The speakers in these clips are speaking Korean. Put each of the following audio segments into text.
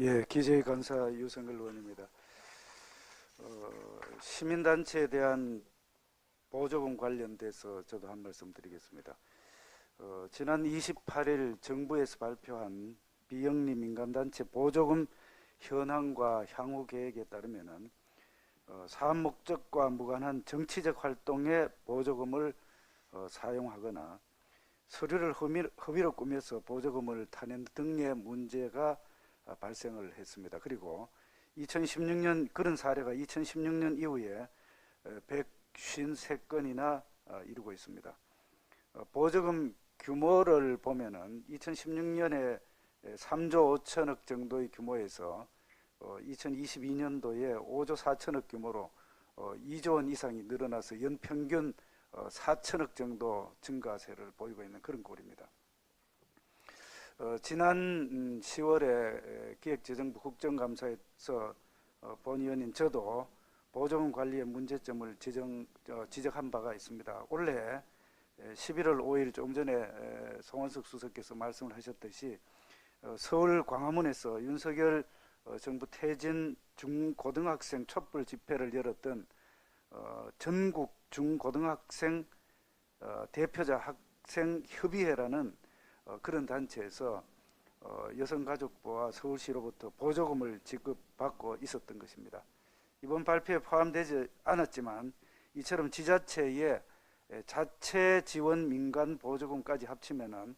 예, 기재위 간사 유성글 의원입니다. 어, 시민단체에 대한 보조금 관련돼서 저도 한 말씀 드리겠습니다. 어, 지난 28일 정부에서 발표한 비영리 민간단체 보조금 현황과 향후 계획에 따르면은 어, 사업 목적과 무관한 정치적 활동에 보조금을 어, 사용하거나 서류를 허미, 허위로 꾸며서 보조금을 타낸 등의 문제가 아, 발생을 했습니다. 그리고 2016년 그런 사례가 2016년 이후에 153건이나 아, 이루고 있습니다. 어, 보조금 규모를 보면은 2016년에 3조 5천억 정도의 규모에서 2022년도에 5조 4천억 규모로 2조 원 이상이 늘어나서 연평균 4천억 정도 증가세를 보이고 있는 그런 꼴입니다. 어, 지난 음, 10월에 기획재정부 국정감사에서 어, 본 의원인 저도 보조금 관리의 문제점을 지정, 어, 지적한 바가 있습니다. 올해 11월 5일 좀 전에 에, 송원석 수석께서 말씀을 하셨듯이 어, 서울 광화문에서 윤석열 어, 정부 퇴진 중고등학생 촛불 집회를 열었던 어, 전국 중고등학생 어, 대표자 학생 협의회라는 어, 그런 단체에서 어, 여성가족부와 서울시로부터 보조금을 지급받고 있었던 것입니다. 이번 발표에 포함되지 않았지만 이처럼 지자체의 에, 자체 지원 민간 보조금까지 합치면은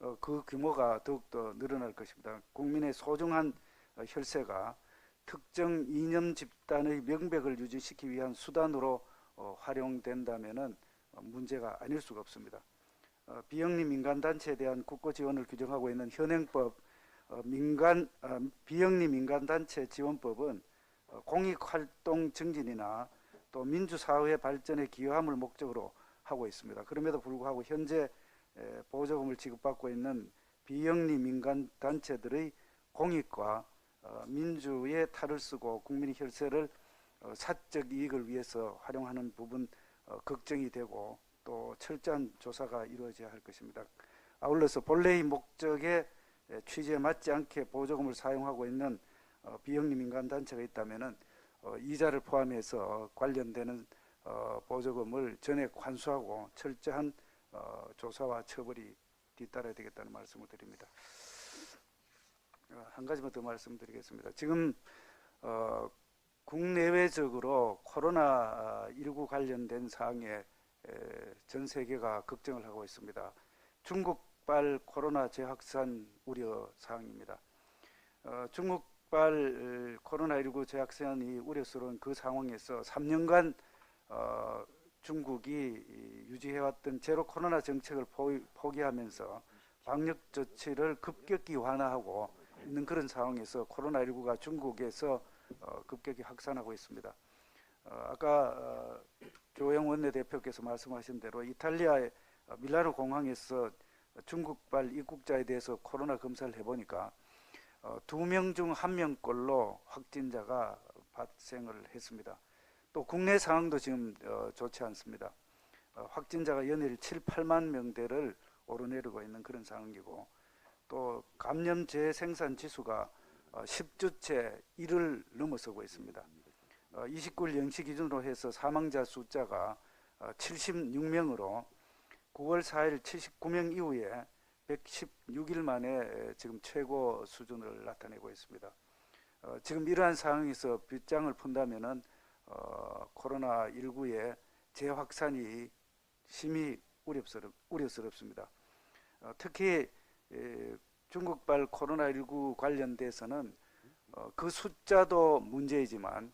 어, 그 규모가 더욱더 늘어날 것입니다. 국민의 소중한 어, 혈세가 특정 이념 집단의 명백을 유지시키기 위한 수단으로 어, 활용된다면은 어, 문제가 아닐 수가 없습니다. 어, 비영리 민간단체에 대한 국고 지원을 규정하고 있는 현행법 어, 민간 어, 비영리 민간단체 지원법은 어, 공익활동 증진이나 또 민주사회 발전에 기여함을 목적으로 하고 있습니다. 그럼에도 불구하고 현재 에, 보조금을 지급받고 있는 비영리 민간 단체들의 공익과 어, 민주의 탈을 쓰고 국민의 혈세를 어, 사적 이익을 위해서 활용하는 부분 어, 걱정이 되고 또 철저한 조사가 이루어져야 할 것입니다. 아울러서 본래의 목적의 에, 취지에 맞지 않게 보조금을 사용하고 있는 어, 비영리 민간 단체가 있다면은 어, 이자를 포함해서 관련되는 어, 보조금을 전액 환수하고 철저한 어, 조사와 처벌이 뒤따라야 되겠다는 말씀을 드립니다. 어, 한 가지만 더 말씀드리겠습니다. 지금 어, 국내외적으로 코로나 19 관련된 사항에 에, 전 세계가 걱정을 하고 있습니다. 중국발 코로나 재확산 우려 사항입니다. 어, 중국발 코로나19 재확산이 우려스러운 그 상황에서 3년간 어, 중국이 이 유지해왔던 제로 코로나 정책을 포- 포기하면서 방역 조치를 급격히 완화하고 있는 그런 상황에서 코로나19가 중국에서 어, 급격히 확산하고 있습니다. 어, 아까 어, 조영 원내대표께서 말씀하신 대로 이탈리아의 어, 밀라노 공항에서 중국발 입국자에 대해서 코로나 검사를 해보니까 어, 두명 중 한 명꼴로 확진자가 발생을 했습니다. 또 국내 상황도 지금 어, 좋지 않습니다. 어, 확진자가 연일 7, 8만 명대를 오르내리고 있는 그런 상황이고 또 감염 재생산 지수가 어, 10주째 1을 넘어서고 있습니다. 어, 29일 0시 기준으로 해서 사망자 숫자가 어, 76명으로 9월 4일 79명 이후에 116일 만에 에, 지금 최고 수준을 나타내고 있습니다. 어, 지금 이러한 상황에서 빗장을 푼다면은 어, 코로나 19의 재확산이 심히 우려스럽, 우려스럽습니다. 어, 특히 에, 중국발 코로나 19 관련돼서는 어, 그 숫자도 문제이지만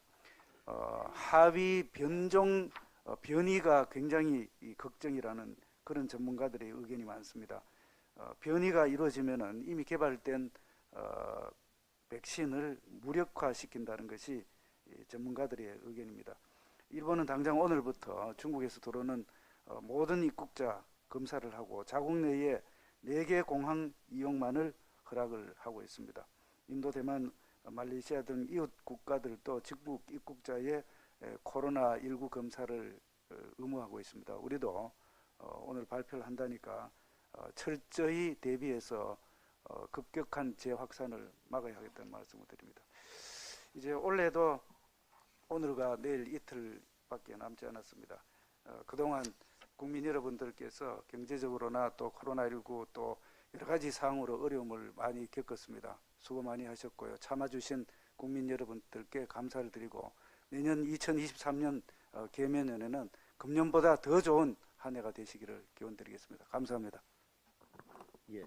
어, 하위 변종 어, 변이가 굉장히 이 걱정이라는 그런 전문가들의 의견이 많습니다. 어, 변이가 이루어지면은 이미 개발된 어, 백신을 무력화시킨다는 것이 이 전문가들의 의견입니다. 일본은 당장 오늘부터 중국에서 들어오는 어, 모든 입국자 검사를 하고 자국 내에 4개 공항 이용만을 허락을 하고 있습니다. 인도, 대만, 어, 말레이시아 등 이웃 국가들도 직국 입국자의 에, 코로나19 검사를 어, 의무하고 있습니다. 우리도 어, 오늘 발표를 한다니까 어, 철저히 대비해서 어, 급격한 재확산을 막아야 하겠다는 말씀을 드립니다. 이제 올해도 오늘과 내일 이틀밖에 남지 않았습니다. 어, 그동안 국민 여러분들께서 경제적으로나 또 코로나19 또 여러 가지 상황으로 어려움을 많이 겪었습니다. 수고 많이 하셨고요. 참아주신 국민 여러분들께 감사를 드리고 내년 2023년 어, 개면연에는 금년보다 더 좋은 한 해가 되시기를 기원드리겠습니다. 감사합니다. 예,